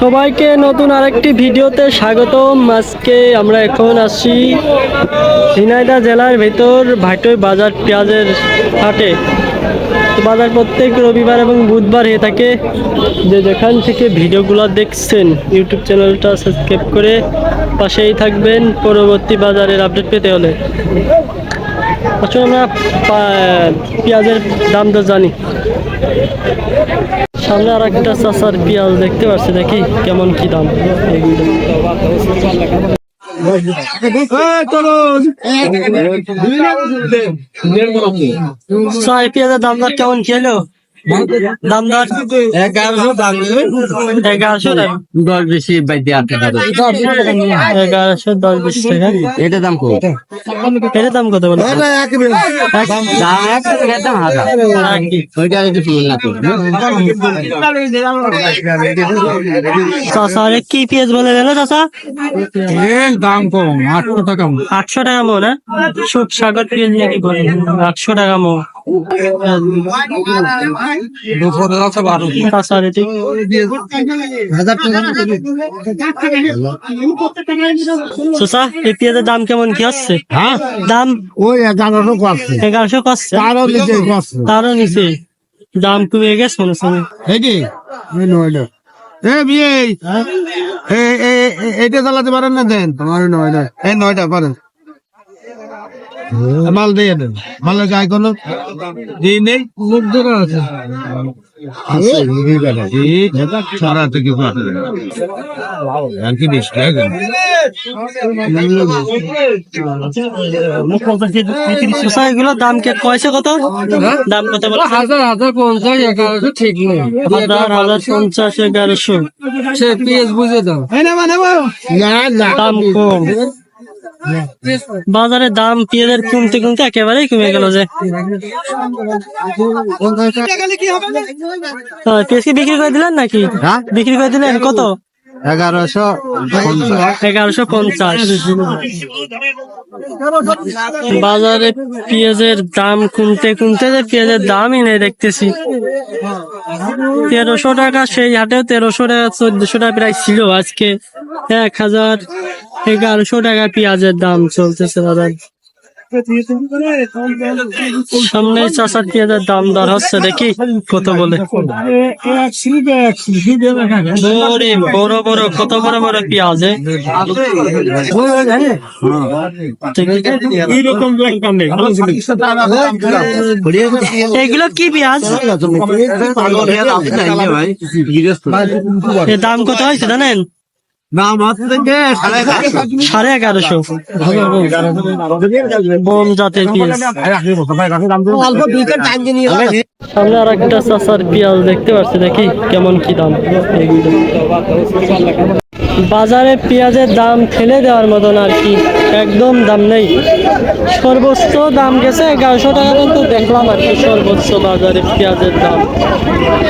সবাইকে নতুন আরেকটি ভিডিওতে স্বাগতম। আজকে আমরা এখন আসছি ঝিনাইদহ জেলার ভেতর ভাটই বাজার পেঁয়াজের হাটে। বাজার প্রত্যেক রবিবার এবং বুধবার হয়ে থাকে। যে যেখান থেকে ভিডিওগুলো দেখছেন, ইউটিউব চ্যানেলটা সাবস্ক্রাইব করে পাশেই থাকবেন। পরবর্তী বাজারের আপডেট পেতে হলে। আসলে আমরা পেঁয়াজের দাম তো জানি। সামনে আর একটা চাষার পেঁয়াজ দেখতে পাচ্ছি দেখি কেমন কি দাম। পেঁয়াজের দাম দর কেমন খেলো এগারোশো দাম এগারোশো টাকা দশ বেশি বাইতে আট টাকা এগারোশো দশ বিশ টাকা। এটা দাম কত? এটার দাম কত বলো? দাম এক হাজার। ওইটা একটু শুনুন না চাষা কি পেঁয়াজ বলে গেল চাষা দাম কম আটশো টাকা আটশো টাকা মো না সুখ সাগর পেঁয়াজ নাকি বলে? আটশো টাকা মো বারো এই পেঁয়াজের দাম কেমন কি হচ্ছে? হ্যাঁ? দাম ওই এগারোশো করছে এগারোশো করছে তারও নিচে করছে তারও নিচে? দাম কমে গেছে মনে শুনে এ বিয়ে এ- এ- এ- এইটা চালাতে পারেন না দেন? তোমার নয়টা এই নয়টা পারেন। মাল দিয়ে দেন। মালের গায়ে কোনো দিয়ে নেই মুখ ধরে আছে। সারা থেকে আর কি বেশি চাষা এগুলো দাম কে কয়ছে কত? দাম কত বলো হাজার হাজার পঞ্চাশ এগারোশো ঠিক নেই। হাজার হাজার পঞ্চাশ এগারোশো। সে পিএস বুঝে দাও। না না। দাম কম। বাজারে দাম পেঁয়াজের কমতে কমতে একেবারেই কমে গেল যে। পেঁয়াজ কি বিক্রি করে দিলেন নাকি? হ্যাঁ? বিক্রি করে দিলেন? কত? এগারোশো এগারোশো পঞ্চাশ। বাজারে পেঁয়াজের দাম কমতে কমতে যে পেঁয়াজের দামই নেই দেখতেছি। তেরোশো টাকা সেই হাটেও তেরোশো টাকা চোদ্দশো টাকা প্রায় ছিল আজকে। এক হাজার এগারোশো টাকা পেঁয়াজের দাম চলতেছে দাদা। সামনে চাষার পেঁয়াজের দাম দর হচ্ছে দেখি কত বলে। বড় বড় কত বড় বড় পেঁয়াজ এগুলো কি পেঁয়াজ? এর দাম কত হয়েছে জানেন? সাড়ে এগারোশো। বোম জাতের সামনে আর একটা চাষার পেঁয়াজ দেখতে পাচ্ছি দেখি কেমন কি দাম। বাজারে পেঁয়াজের দাম ফেলে দেওয়ার মতন আর কি একদম দাম নেই। সর্বোচ্চ দাম গেছে এগারোশো টাকা কিন্তু দেখলাম আর কি সর্বোচ্চ বাজারে পেঁয়াজের দাম।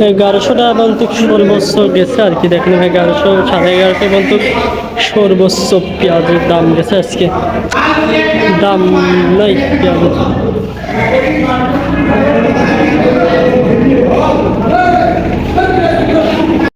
এগারোশোটা বলতে সর্বোচ্চ গেছে আর কি? দেখেন এগারোশো সাড়ে এগারোশো বলতে সর্বোচ্চ পেঁয়াজের দাম গেছে আজকে। দাম নাই পেঁয়াজের।